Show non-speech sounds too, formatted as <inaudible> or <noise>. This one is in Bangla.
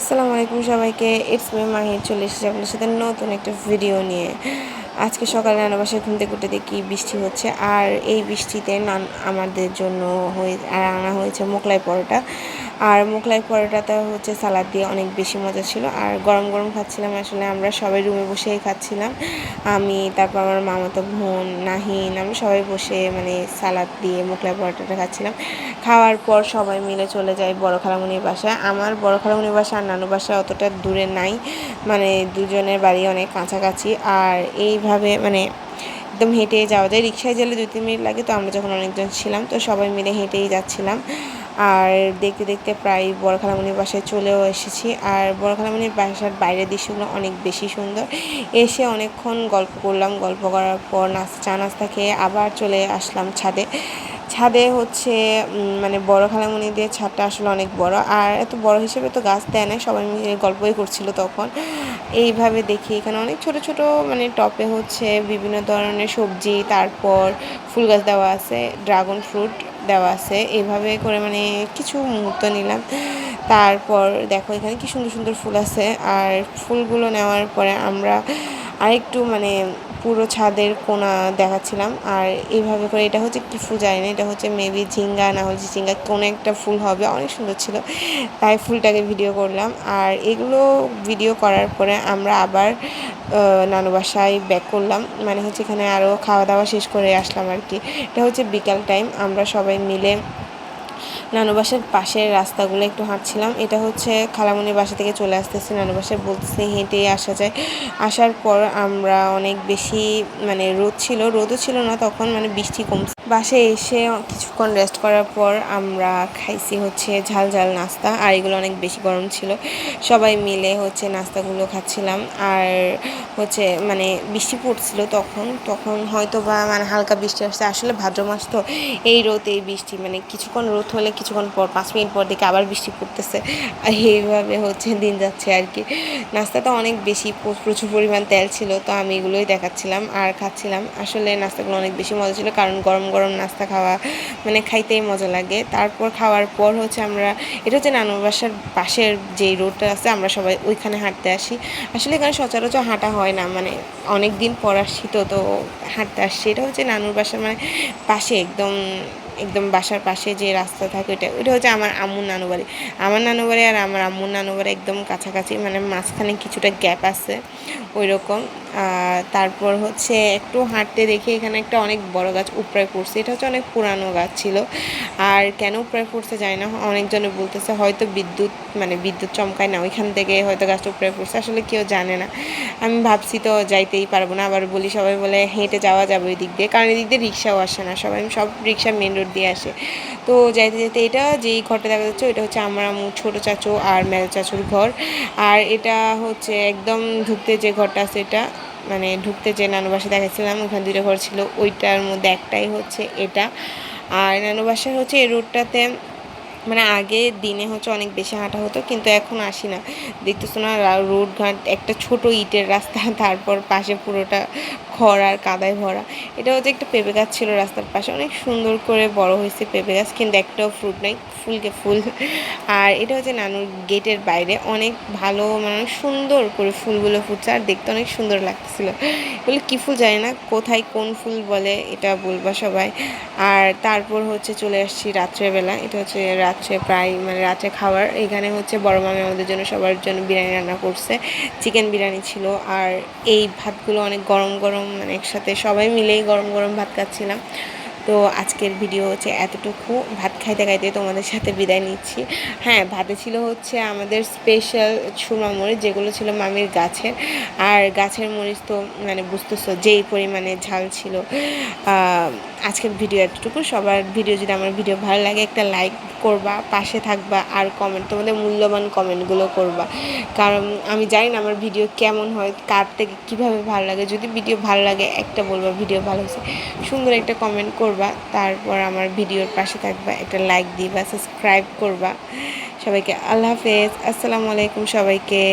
আসসালামু আলাইকুম সবাইকে ইটস মি মাহির চলে এসেছি আপনার সাথে নতুন একটা ভিডিও নিয়ে। আজকে সকালে নানা বাসায় ঘুমতে ঘুরতে দেখি বৃষ্টি হচ্ছে, আর এই বৃষ্টিতে নান আমাদের জন্য হয়ে আনা হয়েছে মোগলাই পরোটা। আর মোগলাই পরোটাটা হচ্ছে সালাদ দিয়ে অনেক বেশি মজা ছিল। আর গরম গরম খাচ্ছিলাম, আসলে আমরা সবাই রুমে বসেই খাচ্ছিলাম। আমি, তারপর আমার মামাতো বোন, নাহিন, আমরা সবাই বসে মানে সালাদ দিয়ে মোগলাই পরোটাটা খাচ্ছিলাম। খাওয়ার পর সবাই মিলে চলে যাই বড় খালামুনির বাসায়। আমার বড় খালামুনির বাসা আর নানু বাসা অতটা দূরে নাই মানে দুজনের বাড়ি অনেক কাছাকাছি। আর এইভাবে মানে একদম হেঁটে যাওয়া যায়। রিক্সায় গেলে দুই তিন মিনিট লাগে, তো আমরা যখন অনেকজন ছিলাম, তো সবাই মিলে হেঁটেই যাচ্ছিলাম। আর দেখতে দেখতে প্রায় বড় খালামণির বাসায় চলেও এসেছি। আর বড়খালামণির বাসার বাইরের দৃশ্যগুলো অনেক বেশি সুন্দর। এসে অনেকক্ষণ গল্প করলাম। গল্প করার পর নাস্তা চা নাস্তা খেয়ে আবার চলে আসলাম ছাদে। ছাদে হচ্ছে মানে বড় খালামুনি দিয়ে ছাদটা আসলে অনেক বড়। আর এত বড় হিসেবে তো গাছ দেয় না সবাই মিলে গল্পই করছিল তখন। এইভাবে দেখি এখানে অনেক ছোট ছোট মানে টপে হচ্ছে বিভিন্ন ধরনের সবজি, তারপর ফুল গাছ দেওয়া আছে, ড্রাগন ফ্রুট দেওয়া আছে। এইভাবে করে মানে কিছু মুহূর্ত নিলাম। তারপর দেখো এখানে কি সুন্দর সুন্দর ফুল আছে। আর ফুলগুলো নেওয়ার পরে আমরা আরেকটু মানে পুরো ছাদের কোনা দেখাচ্ছিলাম। আর এইভাবে করে এটা হচ্ছে কি ফুল জানি না এটা হচ্ছে মেবি ঝিঙ্গা, না হচ্ছে ঝিঙ্গা কোনো একটা ফুল হবে, অনেক সুন্দর ছিল। তাই ফুলটাকে ভিডিও করলাম। আর এগুলো ভিডিও করার পরে আমরা আবার নানু বাসায় ব্যাক করলাম। মানে হচ্ছে এখানে আরও খাওয়া দাওয়া শেষ করে আসলাম আর কি। এটা হচ্ছে বিকাল টাইম আমরা সবাই মিলে নানু বাসার পাশের রাস্তাগুলো একটু হাঁটছিলাম। এটা হচ্ছে খালামনির বাসা থেকে চলে আসতেছে। নানু বাসায় বলতেছে হেঁটে আসা যায়। আসার পর আমরা অনেক বেশি মানে রোদ ছিল। রোদও ছিল না। তখন মানে বৃষ্টি কমছে। বাসে এসে কিছুক্ষণ রেস্ট করার পর আমরা খাইছি হচ্ছে ঝাল ঝাল নাস্তা, আর এগুলো অনেক বেশি গরম ছিল। সবাই মিলে হচ্ছে নাস্তাগুলো খাচ্ছিলাম। আর হচ্ছে মানে বৃষ্টি পড়ছিল তখন তখন হয়তো বা মানে হালকা বৃষ্টি আসছে। আসলে ভাদ্র মাস তো এই রোদ এই বৃষ্টি মানে কিছুক্ষণ রোদ হলে কিছুক্ষণ পর, পাঁচ মিনিট পর দেখে আবার বৃষ্টি পড়তেছে। আর এইভাবে হচ্ছে দিন যাচ্ছে আর কি। নাস্তাটা অনেক বেশি প্রচুর পরিমাণ তেল ছিল, তো আমি এগুলোই দেখাচ্ছিলাম আর খাচ্ছিলাম। আসলে নাস্তাগুলো অনেক বেশি মজা ছিল, কারণ গরম গরম নাস্তা খাওয়া মানে খাইতেই মজা লাগে। তারপর খাওয়ার পর হচ্ছে আমরা, এটা হচ্ছে নানুর বাসার পাশের যেই রোডটা আছে, আমরা সবাই ওইখানে হাঁটতে আসি। আসলে এখানে সচরাচর হাঁটা হয় না মানে অনেক দিন পর আসছি তো তো হাঁটতে আসছি। এটা হচ্ছে নানুর বাসার মানে পাশে একদম একদম বাসার পাশে যে রাস্তা থাকে ওইটা ওইটা হচ্ছে আমার আম্মুর নানু বাড়ি। আমার নানু বাড়ি আর আমার আম্মুর নানু বাড়ি একদম কাছাকাছি মানে মাঝখানে কিছুটা গ্যাপ আছে ওই রকম তারপর হচ্ছে একটু হাঁটতে দেখি এখানে একটা অনেক বড় গাছ উপরে পড়ছে, এটা হচ্ছে অনেক পুরানো গাছ ছিল। আর কেন উপরে পড়ছে জানি না, অনেকজনে বলতেছে হয়তো বিদ্যুৎ মানে বিদ্যুৎ চমকায় না, ওইখান থেকে হয়তো গাছটা উপরে পড়ছে, আসলে কেউ জানে না। আমি ভাবছি তো যাইতেই পারব না, আবার বলি সবাই বলে হেঁটে যাওয়া যাবে ওই দিক দিয়ে, কারণ এদিক দিয়ে রিক্সাও আসে না সবাই আমি সব রিক্সা মেন রোড দিয়ে আসে। তো যাইতে যাইতে এটা যেই ঘরটা দেখা যাচ্ছে, ওইটা হচ্ছে আমার ছোটো চাচু আর মেল চাচুর ঘর। আর এটা হচ্ছে একদম ঢুকতে যে ঘরটা আছে এটা মানে ঢুকতে যে নানুবাসা দেখাচ্ছিলাম, ওখানে দুটো ঘর ছিল, ওইটার মধ্যে একটাই হচ্ছে এটা। আর নানুবাসা হচ্ছে এই রোডটাতে মানে আগে দিনে হচ্ছে অনেক বেশি হাঁটা হতো, কিন্তু এখন আসি না। দেখতেছো না রোড ঘাট একটা ছোট ইটের রাস্তা, <laughs> তারপর পাশে পুরোটা খড় আর কাদায় ভরা। এটা হচ্ছে একটা পেঁপে গাছ ছিল রাস্তার পাশে, অনেক সুন্দর করে বড় হয়েছে পেঁপে গাছ, কিন্তু একটাও ফ্রুট নাই, ফুলকে ফুল। আর এটা হচ্ছে নানুর গেটের বাইরে, অনেক ভালো মানে সুন্দর করে ফুলগুলো ফুটছে, আর দেখতে অনেক সুন্দর লাগতেছিল। বলে, কী ফুল জানি না, কোথায় কোন ফুল বলে, এটা বলবা সবাই। আর তারপর হচ্ছে চলে আসছি রাত্রেবেলা, এটা হচ্ছে রাত্রে প্রায় মানে রাত্রে খাবার। এখানে হচ্ছে বড় মামি আমাদের জন্য সবার জন্য বিরিয়ানি রান্না করছে। চিকেন বিরিয়ানি ছিল আর এই ভাতগুলো অনেক গরম গরম মানে একসাথে সবাই মিলেই গরম গরম ভাত খাচ্ছিলাম। তো আজকের ভিডিও হচ্ছে এতটুকু। ভাত খাইতে খাইতে তোমাদের সাথে বিদায় নিচ্ছি। হ্যাঁ ভাতে ছিল হচ্ছে আমাদের স্পেশাল সুরমা মরিচ, যেগুলো ছিল মামির গাছের। আর গাছের মরিচ তো মানে বুঝতেছো যেই পরিমাণে ঝাল ছিল। আজকের ভিডিও এতটুকু। সবার ভিডিও যদি আমার ভিডিও ভালো লাগে, একটা লাইক করবা, পাশে থাকবা, আর কমেন্ট তোমাদের মূল্যবান কমেন্টগুলো করবা। কারণ আমি জানি না আমার ভিডিও কেমন হয়, কার থেকে কীভাবে ভালো লাগে। যদি ভিডিও ভালো লাগে, একটা বলবা ভিডিও ভালো হয়েছে, সুন্দর একটা কমেন্ট করবা, তারপর আমার ভিডিওর পাশে থাকবা, একটা লাইক দিবা সাবস্ক্রাইব করবা। সবাইকে আল্লাহ হাফেজ, আসসালামু আলাইকুম সবাইকে।